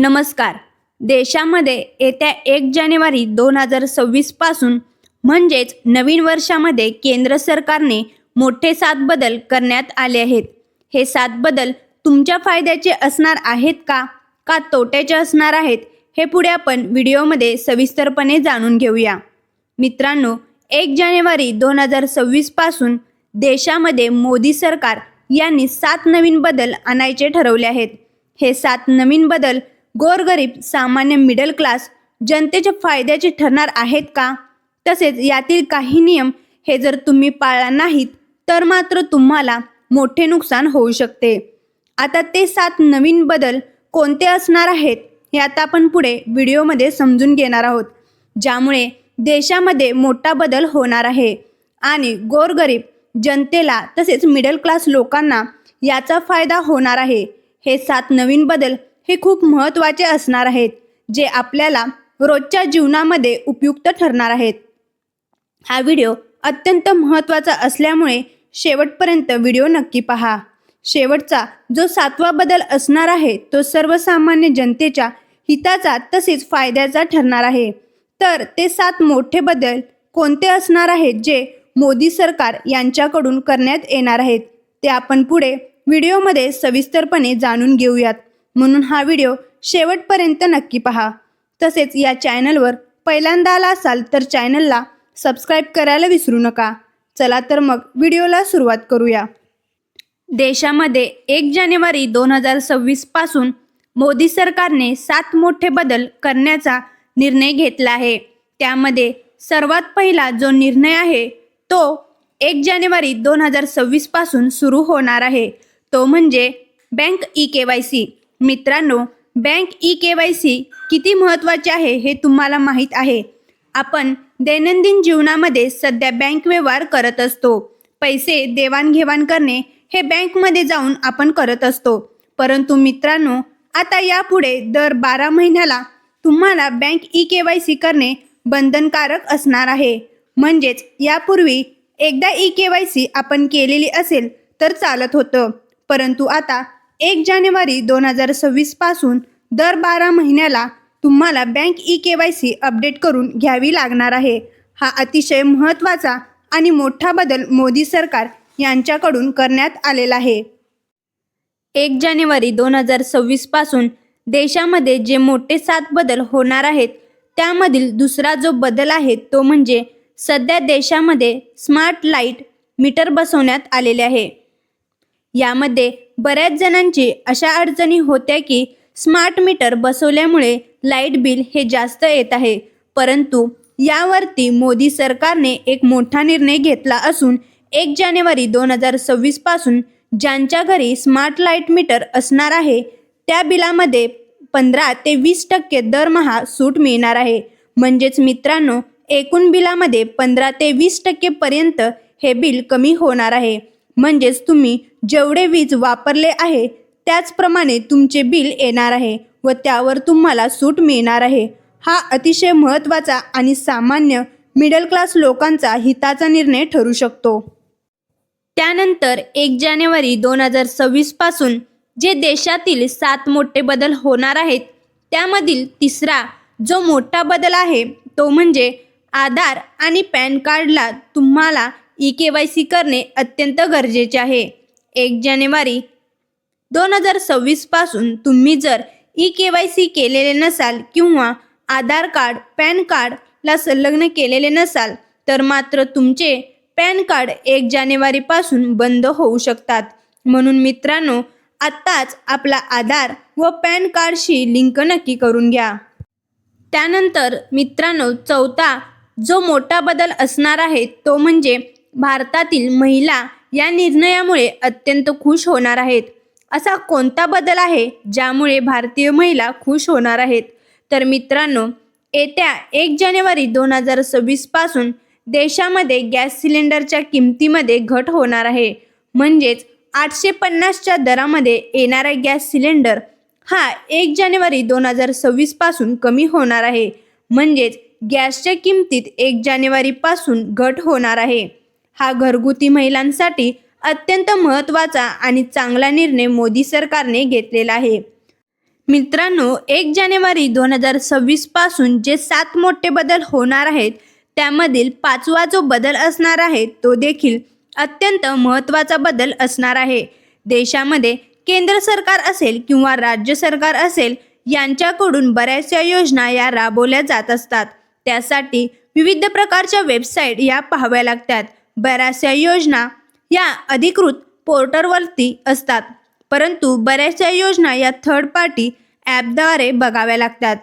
नमस्कार. देशामध्ये येत्या एक जानेवारी दोन हजार सव्वीसपासून म्हणजेच नवीन वर्षामध्ये केंद्र सरकारने मोठे सात बदल करण्यात आले आहेत. हे सात बदल तुमच्या फायद्याचे असणार आहेत का? का तोट्याचे असणार आहेत? हे पुढे आपण व्हिडिओमध्ये सविस्तरपणे जाणून घेऊया. मित्रांनो एक जानेवारी दोन हजार सव्वीसपासून देशामध्ये मोदी सरकार यांनी सात नवीन बदल आणायचे ठरवले आहेत. हे सात नवीन बदल गोरगरीब सामान्य मिडल क्लास जनतेच्या फायद्याचे ठरणार आहेत का? तसेच यातील काही नियम हे जर तुम्ही पाळला नाहीत तर मात्र तुम्हाला मोठे नुकसान होऊ शकते. आता ते सात नवीन बदल कोणते असणार आहेत हे आता आपण पुढे व्हिडिओमध्ये समजून घेणार आहोत ज्यामुळे देशामध्ये मोठा बदल होणार आहे आणि गोरगरीब जनतेला तसेच मिडल क्लास लोकांना याचा फायदा होणार आहे. हे सात नवीन बदल हे खूप महत्त्वाचे असणार आहेत जे आपल्याला रोजच्या जीवनामध्ये उपयुक्त ठरणार आहेत. हा व्हिडिओ अत्यंत महत्त्वाचा असल्यामुळे शेवटपर्यंत व्हिडिओ नक्की पहा. शेवटचा जो सातवा बदल असणार आहे तो सर्वसामान्य जनतेच्या हिताचा तसेच फायद्याचा ठरणार आहे. तर ते सात मोठे बदल कोणते असणार आहेत जे मोदी सरकार यांच्याकडून करण्यात येणार आहेत ते आपण पुढे व्हिडिओमध्ये सविस्तरपणे जाणून घेऊयात. म्हणून हा व्हिडिओ शेवटपर्यंत नक्की पहा. तसेच या चॅनलवर पहिल्यांदा आला असाल तर चॅनलला सबस्क्राईब करायला विसरू नका. चला तर मग व्हिडिओला सुरुवात करूया. देशामध्ये एक जानेवारी दोन हजार सव्वीसपासून मोदी सरकारने सात मोठे बदल करण्याचा निर्णय घेतला आहे. त्यामध्ये सर्वात पहिला जो निर्णय आहे तो एक जानेवारी दोन हजार सव्वीसपासून सुरू होणार आहे. तो म्हणजे bank E K Y C. मित्रांनो bank E K Y C किती महत्त्वाचे आहे हे तुम्हाला माहीत आहे. आपण दैनंदिन जीवनामध्ये सध्या बँक व्यवहार करत असतो. पैसे देवाणघेवाण करणे हे बँकमध्ये जाऊन आपण करत असतो. परंतु मित्रांनो आता यापुढे दर बारा महिन्याला तुम्हाला bank E K Y C करणे बंधनकारक असणार आहे. म्हणजेच यापूर्वी एकदा ई के वाय सी आपण केलेली असेल तर चालत होतं. परंतु आता एक जानेवारी दोन हजार सव्वीसपासून दर बारा महिन्याला तुम्हाला bank E K Y C update करून घ्यावी लागणार आहे. हा अतिशय महत्त्वाचा आणि मोठा बदल मोदी सरकार यांच्याकडून करण्यात आलेला आहे. एक जानेवारी दोन हजार सव्वीसपासून देशामध्ये जे मोठे सात बदल होणार आहेत त्यामधील दुसरा जो बदल आहे तो म्हणजे सध्या देशामध्ये स्मार्ट लाइट मीटर बसवण्यात आलेले आहे. यामध्ये बऱ्याच जणांची अशा अडचणी होत्या की स्मार्ट मीटर बसवल्यामुळे लाइट बिल हे जास्त येत आहे. परंतु यावरती मोदी सरकारने एक मोठा निर्णय घेतला असून एक जानेवारी दोन हजार सव्वीसपासून ज्यांच्या घरी स्मार्ट लाइट मीटर असणार आहे त्या बिलामध्ये पंधरा ते वीस टक्के दरमहा सूट मिळणार आहे. म्हणजेच मित्रांनो एकूण बिलामध्ये पंधरा ते वीस टक्केपर्यंत हे बिल कमी होणार आहे. म्हणजेच तुम्ही जेवढे वीज वापरले आहे त्याचप्रमाणे तुमचे बिल येणार आहे व त्यावर तुम्हाला सूट मिळणार आहे. हा अतिशय महत्त्वाचा आणि सामान्य मिडल क्लास लोकांचा हिताचा निर्णय ठरू शकतो. त्यानंतर एक जानेवारी दोन हजार सव्वीसपासून जे देशातील सात मोठे बदल होणार आहेत त्यामधील तिसरा जो मोठा बदल आहे तो म्हणजे आधार आणि पॅन कार्डला तुम्हाला ई के वाय सी करणे अत्यंत गरजेचे आहे. एक जानेवारी दोन हजार सव्वीसपासून तुम्ही जर ई के वाय सी केलेले नसाल किंवा आधार कार्ड पॅन कार्डला संलग्न केलेले नसाल तर मात्र तुमचे पॅन कार्ड एक जानेवारीपासून बंद होऊ शकतात. म्हणून मित्रांनो आत्ताच आपला आधार व पॅन कार्डशी लिंक नक्की करून घ्या. त्यानंतर मित्रांनो चौथा जो मोठा बदल असणार आहे तो म्हणजे भारतातील महिला या निर्णयामुळे अत्यंत खुश होणार आहेत. असा कोणता बदल आहे ज्यामुळे भारतीय महिला खुश होणार आहेत? तर मित्रांनो येत्या एक जानेवारी दोन हजार सव्वीसपासून देशामध्ये गॅस सिलेंडरच्या किमतीमध्ये घट होणार आहे. म्हणजेच आठशे पन्नासच्या दरामध्ये येणारा गॅस सिलेंडर हा एक जानेवारी दोन हजार सव्वीसपासून कमी होणार आहे. म्हणजेच गॅसच्या किमतीत एक जानेवारीपासून घट होणार आहे. हा घरगुती महिलांसाठी अत्यंत महत्त्वाचा आणि चांगला निर्णय मोदी सरकारने घेतलेला आहे. मित्रांनो एक जानेवारी दोन हजार सव्वीसपासून जे सात मोठे बदल होणार आहेत त्यामधील पाचवा जो बदल असणार आहे तो देखील अत्यंत महत्त्वाचा बदल असणार आहे. देशामध्ये केंद्र सरकार असेल किंवा राज्य सरकार असेल यांच्याकडून बऱ्याचशा योजना या राबवल्या जात असतात. त्यासाठी विविध प्रकारच्या वेबसाईट या पाहाव्या लागतात. बऱ्याचशा योजना या अधिकृत पोर्टलवरती असतात. परंतु बऱ्याचशा योजना या थर्ड पार्टी ॲपद्वारे बघाव्या लागतात.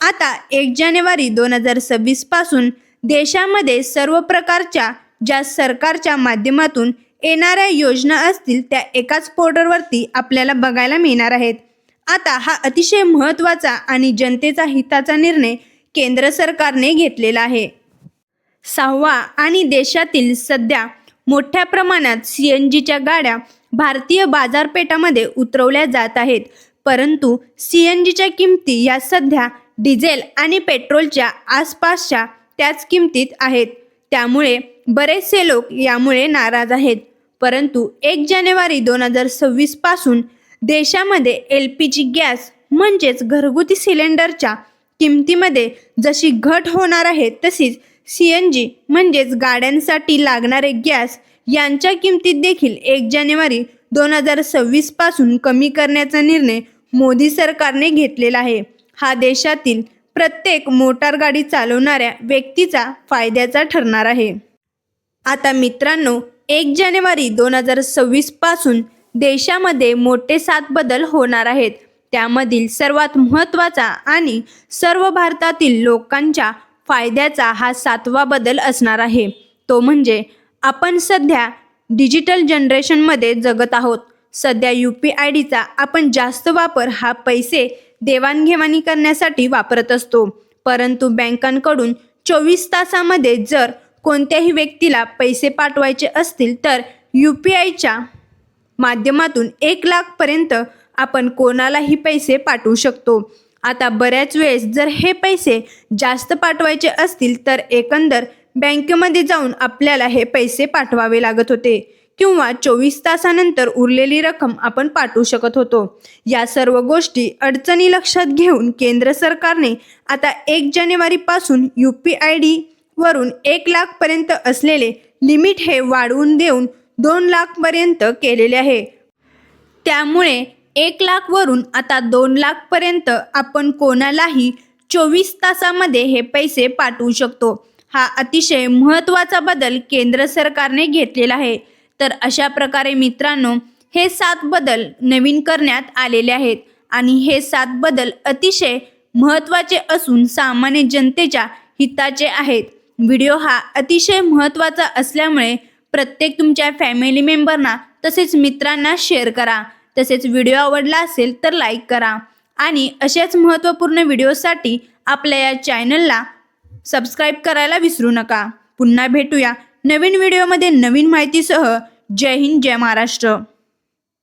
आता एक जानेवारी दोन हजार सव्वीसपासून देशामध्ये सर्व प्रकारच्या ज्या सरकारच्या माध्यमातून येणाऱ्या योजना असतील त्या एकाच पोर्टलवरती आपल्याला बघायला मिळणार आहेत. आता हा अतिशय महत्त्वाचा आणि जनतेचा हिताचा निर्णय केंद्र सरकारने घेतलेला आहे. सहावा आणि देशातील सध्या मोठ्या प्रमाणात सी एन जीच्या गाड्या भारतीय बाजारपेठामध्ये उतरवल्या जात आहेत. परंतु सी एन जीच्या किमती या सध्या डिझेल आणि पेट्रोलच्या आसपासच्या त्याच किमतीत आहेत. त्यामुळे बरेचसे लोक यामुळे नाराज आहेत. परंतु एक जानेवारी दोन हजार सव्वीसपासून देशामध्ये एल पी जी गॅस म्हणजेच घरगुती सिलेंडरच्या किमतीमध्ये जशी घट होणार आहे तशीच सी एन जी म्हणजेच गाड्यांसाठी लागणारे गॅस यांच्या किमतीत देखील एक जानेवारी दोन हजार सव्वीसपासून कमी करण्याचा निर्णय मोदी सरकारने घेतलेला आहे. हा देशातील प्रत्येक मोटार गाडी चालवणाऱ्या व्यक्तीचा फायद्याचा ठरणार आहे. आता मित्रांनो एक जानेवारी दोन हजार सव्वीसपासून देशामध्ये मोठे सात बदल होणार आहेत. त्यामधील सर्वात महत्त्वाचा आणि सर्व भारतातील लोकांच्या फायद्याचा हा सातवा बदल असणार आहे. तो म्हणजे आपण सध्या डिजिटल जनरेशनमध्ये जगत आहोत. सध्या यू पी आय डीचा आपण जास्त वापर हा पैसे देवाणघेवाणी करण्यासाठी वापरत असतो. परंतु बँकांकडून चोवीस तासामध्ये जर कोणत्याही व्यक्तीला पैसे पाठवायचे असतील तर यू पी आयच्या माध्यमातून एक लाखपर्यंत आपण कोणालाही पैसे पाठवू शकतो. आता बऱ्याच वेळेस जर हे पैसे जास्त पाठवायचे असतील तर एकंदर बँकेमध्ये जाऊन आपल्याला हे पैसे पाठवावे लागत होते. किंवा चोवीस तासानंतर उरलेली रक्कम आपण पाठवू शकत होतो. या सर्व गोष्टी अडचणी लक्षात घेऊन केंद्र सरकारने आता एक जानेवारीपासून यू पी आय डी वरून एक लाखपर्यंत असलेले लिमिट हे वाढवून देऊन दोन लाखपर्यंत केलेले आहे. त्यामुळे एक लाखवरून आता दोन लाखपर्यंत आपण कोणालाही चोवीस तासामध्ये हे पैसे पाठवू शकतो. हा अतिशय महत्त्वाचा बदल केंद्र सरकारने घेतलेला आहे. तर अशा प्रकारे मित्रांनो हे सात बदल नवीन करण्यात आलेले आहेत आणि हे सात बदल अतिशय महत्त्वाचे असून सामान्य जनतेच्या हिताचे आहेत. व्हिडिओ हा अतिशय महत्त्वाचा असल्यामुळे प्रत्येक तुमच्या फॅमिली मेंबरना तसेच मित्रांना शेअर करा. तसेच व्हिडिओ आवडला असेल तर लाईक करा आणि अशाच महत्त्वपूर्ण व्हिडिओसाठी आपल्या या चॅनलला सबस्क्राईब करायला विसरू नका. पुन्हा भेटूया नवीन व्हिडिओमध्ये नवीन माहितीसह. जय हिंद जय महाराष्ट्र.